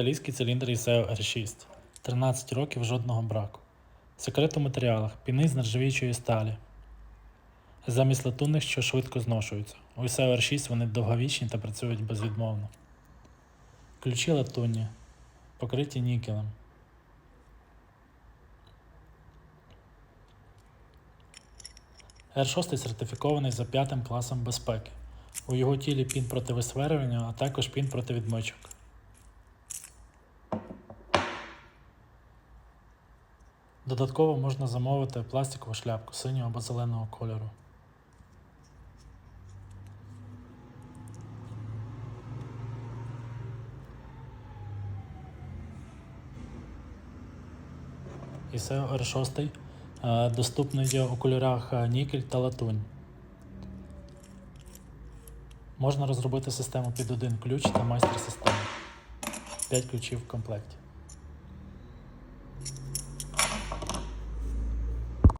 італійський циліндр ISEO R6. 13 років жодного браку. Секрет у матеріалах. Піни з нержавіючої сталі. Замість латунних, що швидко зношуються. У ISEO R6 вони довговічні та працюють безвідмовно. Ключі латунні, покриті нікелем. R6 сертифікований за п'ятим класом безпеки. У його тілі пін проти висверування, а також пін проти відмичок. Додатково можна замовити пластикову шляпку синього або зеленого кольору. ISEO R6 е, доступний у кольорах е, нікель та латунь. Можна розробити систему під один ключ та майстер системи. 5 ключів в комплекті.